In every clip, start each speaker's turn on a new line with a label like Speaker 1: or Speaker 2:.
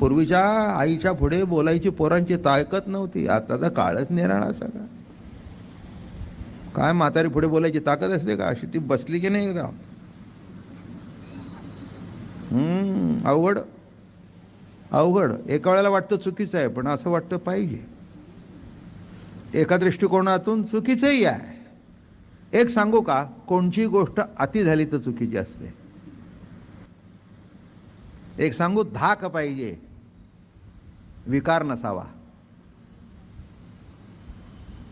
Speaker 1: पूर्वीच्या आईच्या पुढे बोलायची पोरांची ताकद नव्हती. आताचा काळच निराळा सगळा. काय म्हातारी पुढे बोलायची ताकद असते का? अशी ती बसली की नाही का अवघड. अवघड. एका वेळेला वाटतं चुकीचं आहे पण असं वाटतं पाहिजे. एका दृष्टिकोनातून चुकीचंही आहे. एक सांगू का? कोणची गोष्ट अति झाली तर चुकीची असते? एक सांगू धाक पाहिजे. विकार नसावा.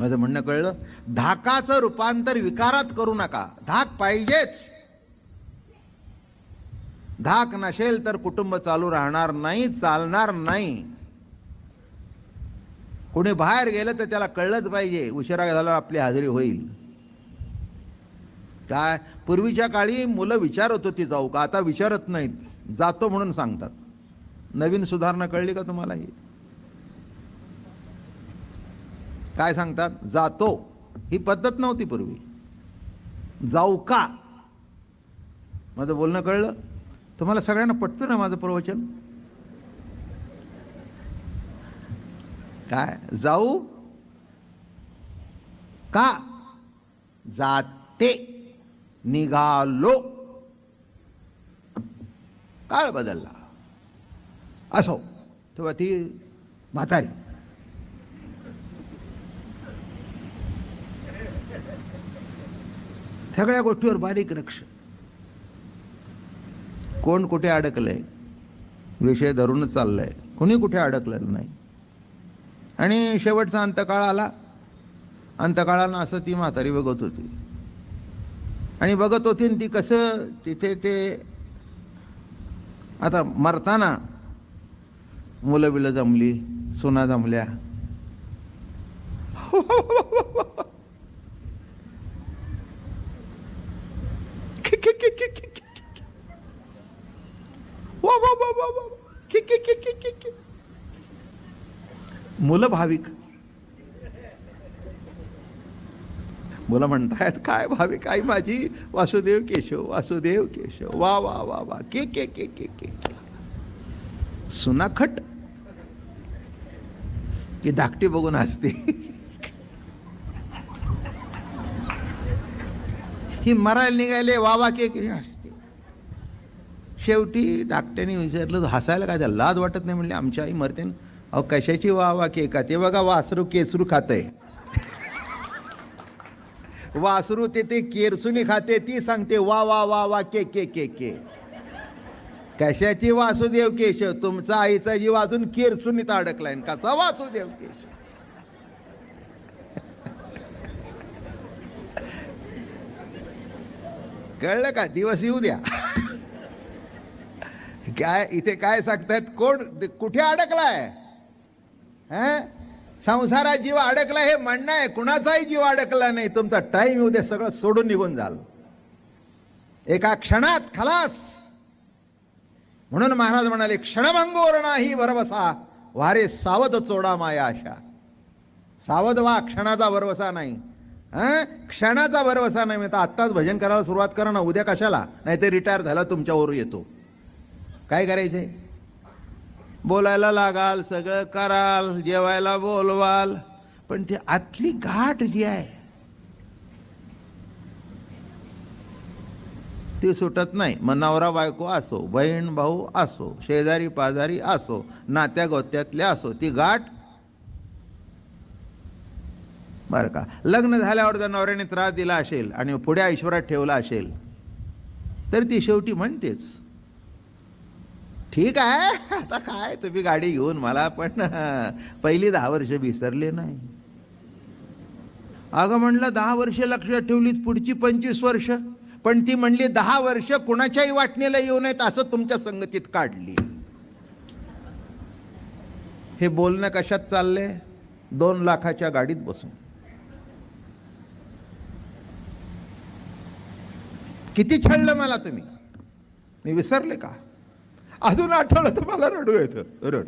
Speaker 1: माझं म्हणणं कळलं? धाकाचं रूपांतर विकारात करू नका. धाक पाहिजेच. धाक नसेल तर कुटुंब चालू राहणार नाही चालणार नाही. कोणी बाहेर गेलं तर त्याला कळलंच पाहिजे. उशिरा झाल्यावर आपली हजेरी होईल. काय? पूर्वीच्या काळी मुलं विचारत होती जाऊ का? आता विचारत नाहीत. जातो म्हणून सांगतात. नवीन सुधारणा कळली का तुम्हाला ही काय सांगतात? जातो. ही पद्धत नव्हती पूर्वी. जाऊ का? माझं बोलणं कळलं? तुम्हाला सगळ्यांना पटतं ना माझं प्रवचन? काय? जाऊ? का? जाते. निघालो. काळ बदलला. असो. तेव्हा ती म्हातारी. सगळ्या गोष्टीवर बारीक लक्ष. कोण कुठे अडकलंय? विषय धरूनच चाललाय. कुणी कुठे अडकलेलं नाही. आणि शेवटचा अंतकाळ आला. अंतकाळानं असं ती म्हातारी बघत होती. आणि बघत होती ती कसं तिथे ते आता मरताना मुलं बिलं जमली सुना जमल्या. वा वा वा मुलं भाविक. मुलं म्हणतायत काय भाविक आई माझी वासुदेव केशव वासुदेव केशव वा वा वा वा के के के के के. सुनाखट की धाकटी बघून हसते. ही मरायला निघाले वा वा के के हसते. शेवटी धाकट्याने विचारलं हसायला काय त्याला लाज वाटत नाही? म्हणले आमच्या आई मरते ना. अहो कशाची वा वा के का ते बघा वासरू केसरू खातंय. वासरू ते ते केरसुनी खाते ती सांगते वा वा वा वा के के के के कशाची वासुदेव केशव? तुमचा आईचा जीव अजून केरसुनीत अडकलाय. कसा वासुदेव केशव? कळलं का? दिवस येऊ द्या. काय इथे काय सांगतायत कोण कुठे अडकलाय? संसारात जीव अडकला हे म्हणणं आहे. कुणाचाही जीव अडकला नाही. तुमचा टाईम येऊ दे सगळं सोडून निघून जाल. एका क्षणात खलास. म्हणून महाराज म्हणाले क्षणभंगोर नाही भरवसा वारे सावध चोडा माया आशा. सावध वा क्षणाचा भरवसा नाही. क्षणाचा भरवसा नाही म्हणजे आत्ताच भजन करायला सुरुवात करा ना उद्या कशाला? नाही ते रिटायर झाला तुमच्यावर येतो. काय करायचंय? बोलायला लागाल सगळं कराल जेवायला बोलवाल. पण ती आतली गाठ जी आहे ती सुटत नाही. मग नवरा बायको असो बहीण भाऊ असो शेजारी पाजारी असो नात्या गोत्यातले असो ती गाठ बरं का. लग्न झाल्यावर जर नवऱ्याने त्रास दिला असेल आणि पुढे ऐश्वरात ठेवला असेल तर ती शेवटी म्हणतेच ठीक आहे आता काय तुम्ही गाडी घेऊन मला पण पहिली दहा वर्ष विसरले नाही. अगं म्हणलं दहा वर्ष लक्षात ठेवलीच पुढची पंचवीस वर्ष. पण ती म्हणली दहा वर्ष कुणाच्याही वाटणीला येऊ नयेत असं तुमच्या संगतीत काढली. हे बोलणं कशात चाललंय? दोन लाखाच्या गाडीत बसून. किती छळलं मला तुम्ही? मी विसरले का? अजून आठवलं तर मला रडू येतं रड.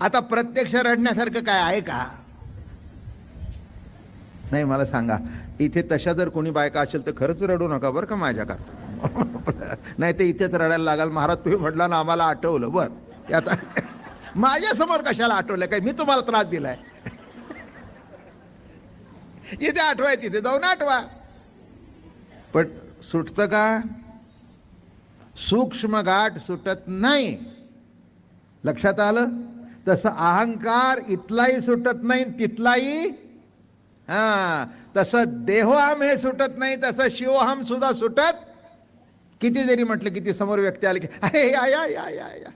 Speaker 1: आता प्रत्यक्ष रडण्यासारखं काय आहे का? नाही मला सांगा. इथे तशा जर कोणी बायका असेल तर खरंच रडू नका बरं का माझ्याकरता? नाही ते इथेच रडायला लागाल. महाराज तुम्ही म्हटला ना आम्हाला आठवलं. बरं. ते आता माझ्यासमोर कशाला आठवलं? काय मी तुम्हाला त्रास दिलाय? इथे आठवाय तिथे जाऊन आठवा. पण सुटतं का? सूक्ष्म गाठ सुटत नाही. लक्षात आलं? तसं अहंकार इथलाही सुटत नाही तिथलाही हा तसं देहोहम हे सुटत नाही तसं शिवहम सुद्धा सुटत. किती जरी म्हटलं किती समोर व्यक्ती आले की अरे या या या या या.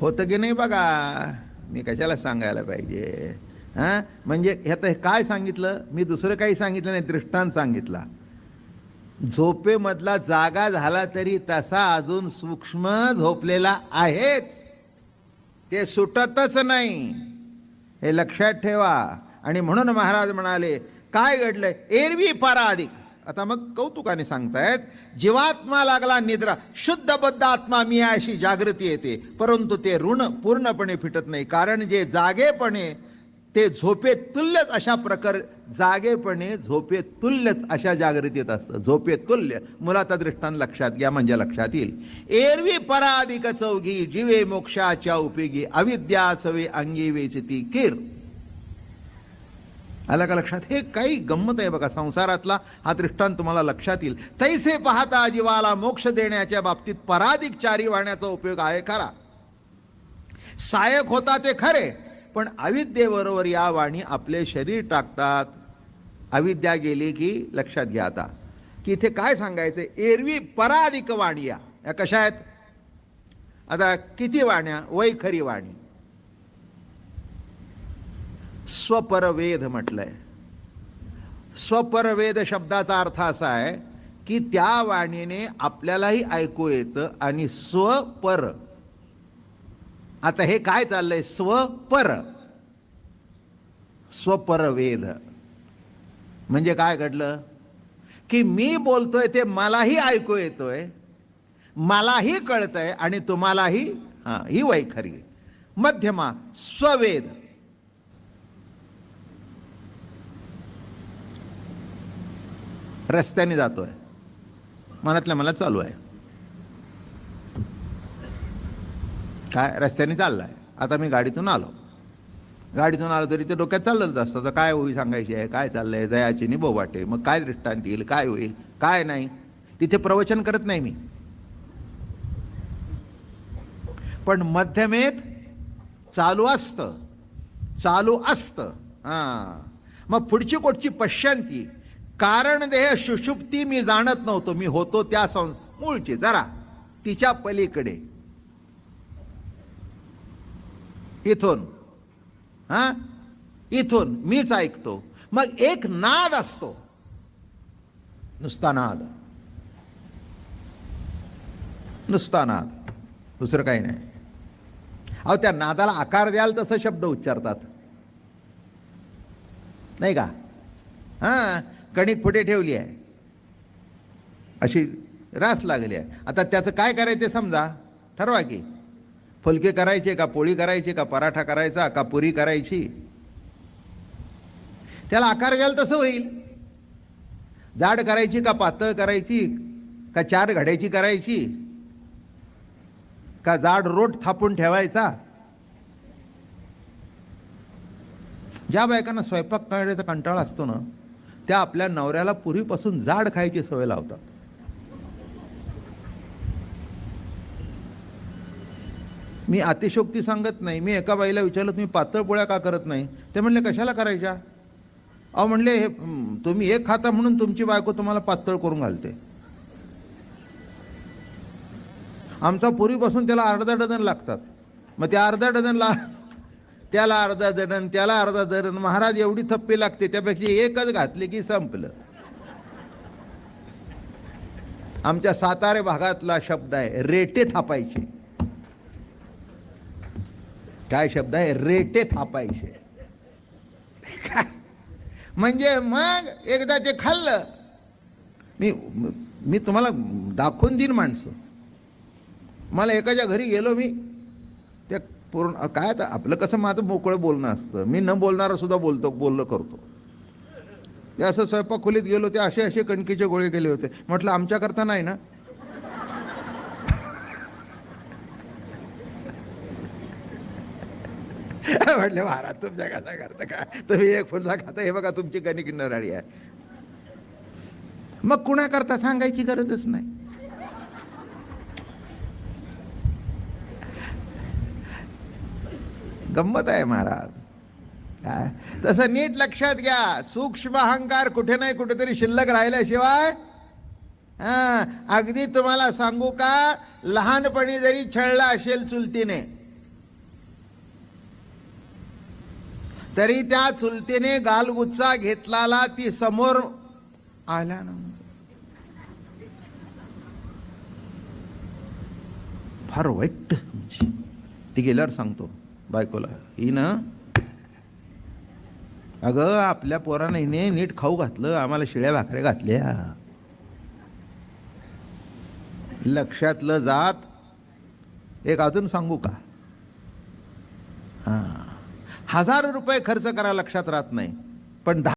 Speaker 1: होतं की नाही बघा? मी कशाला सांगायला पाहिजे? हां? म्हणजे ह्यात काय सांगितलं? मी दुसरं काही सांगितलं नाही दृष्टांत सांगितला. झोपेमधला जागा झाला तरी तसा अजून सूक्ष्म झोपलेला आहेच. ते सुटतच नाही. हे लक्षात ठेवा. आणि म्हणून महाराज म्हणाले काय घडलंय? एरवी पराधिक. अधिक आता मग कौतुकाने सांगतायत जीवात्मा लागला निद्रा. शुद्ध बद्ध आत्मा मी अशी जागृती येते. परंतु ते ऋण पूर्णपणे फिटत नाही. कारण जे जागेपणे ते झोपे तुल्यच अशा प्रकार जागेपणे झोपे तुल्यच अशा जागृतीत असतं. झोपे तुल्य. मुलाचा दृष्टांत लक्षात घ्या म्हणजे लक्षात येईल. एरवी पराधिक चौघी जीवे मोक्षाच्या उपयोगी अविद्या सवे अंगी वेचती कीर. आलं का लक्षात? हे काही गंमत आहे बघा संसारातला हा दृष्टांत तुम्हाला लक्षात येईल. तैसे पाहता जीवाला मोक्ष देण्याच्या बाबतीत पराधिक चारी वाहण्याचा उपयोग आहे खरा. सायक होता ते खरे पण अविद्येबरोबर या वाणी आपले शरीर टाकतात. अविद्या गेली की लक्षात घ्या आता. की इथे काय सांगायचं एरवी पराधिक वाणी या कशा आहेत? आता किती वाण्या? वै खरी वाणी. स्वपरवेद म्हटलंय. स्वपरवेद शब्दाचा अर्थ असा आहे की त्या वाणीने आपल्यालाही ऐकू येतं आणि स्वपर आता हे काय चाललंय? स्वपर. स्वपरवेद म्हणजे काय घडलं? की मी बोलतोय ते मलाही ऐकू येतोय मलाही कळतंय आणि तुम्हालाही हा ही वैखरी. मध्यमा स्ववेद रस्त्याने जातोय. मनातल्या मला चालू आहे. काय? रस्त्याने चाललाय. आता मी गाडीतून आलो. गाडीतून आलो तरी ते डोक्यात चाललंच असतं. तर काय होईल सांगायची आहे? काय चाललं आहे जयाची नि बोबाटे. मग काय दृष्टांत येईल? काय होईल? काय नाही? तिथे प्रवचन करत नाही मी. पण मध्यमेत चालू असतं. चालू असतं. हां. मग पुढची कोटची पश्चांती. कारण देह सुषुप्ती मी जाणत नव्हतो. मी होतो त्या सं मूळची. जरा तिच्या पलीकडे. इथून. हां? इथून. मीच ऐकतो. मग एक नाद असतो. नुसता नाद. नुसता नाद. दुसरं काही नाही. अहो त्या नादाला आकार द्याल तसं शब्द उच्चारतात. नाही का? हां? कणिक फुटे ठेवली आहे. अशी रास लागली आहे. आता त्याचं काय करायचं समजा. ठरवा की. फुलके करायचे का पोळी करायची का पराठा करायचा का पुरी करायची? त्याला आकार घ्याल तसं होईल. जाड करायची का पातळ करायची का चार घड्याची करायची? का जाड रोट थापून ठेवायचा? ज्या बायकांना स्वयंपाक करण्याचा कंटाळा असतो ना त्या आपल्या नवऱ्याला पूर्वीपासून जाड खायची सवय लावतात. मी अतिशोक्ती सांगत नाही. मी एका बाईला विचारलं तुम्ही पातळ पोळ्या का करत नाही? ते म्हणले कशाला करायच्या? अहो म्हणले हे तुम्ही एक खाता म्हणून तुमची बायको तुम्हाला पातळ करून घालते. आमचा पूर्वीपासून त्याला अर्धा डझन लागतात. मग त्या अर्धा डझनला त्याला अर्धा डझन त्याला अर्धा डझन महाराज एवढी थप्पी लागते त्यापेक्षा एकच घातली की संपलं. आमच्या सातारे भागातला शब्द आहे रेटे थापायचे. काय शब्द आहे? रेटे थापायचे. काय? म्हणजे मग एकदा ते खाल्लं. मी मी तुम्हाला दाखवून देईन माणसं. मला एकाच्या घरी गेलो मी. त्या पूर्ण काय आता आपलं कसं माझं मोकळं बोलणं असतं. मी न बोलणारा सुद्धा बोलतो बोललं करतो. ते असं स्वयंपाक खोलीत गेलो ते असे असे कणकीचे गोळे केले होते. म्हटलं आमच्याकरता नाही ना? म्हटलं महाराज तुमच्या कसा करता का? तुम्ही एक फुलसा खाता हे बघा तुमची कणिक नराळी आहे. मग कुणा करता सांगायची गरजच नाही. गंमत आहे महाराज. काय? तसं नीट लक्षात घ्या. सूक्ष्म अहंकार कुठे नाही कुठेतरी शिल्लक राहिल्याशिवाय. हा? अगदी तुम्हाला सांगू का? लहानपणी जरी छळला असेल चुलतीने तरी त्या चुलतीने गालगुच्चा घेतलाला ती समोर आल्यानंतर फार वाईट म्हणजे. ती गेल्यावर सांगतो बायकोला ही ना अगं आपल्या पोरानं हिने नीट खाऊ घातलं आम्हाला शिळ्या भाकऱ्या घातल्या. लक्षातलं जात एक अजून सांगू का? हां. हजार रुपये खर्च करा लक्षात राहत नाही. पण दहा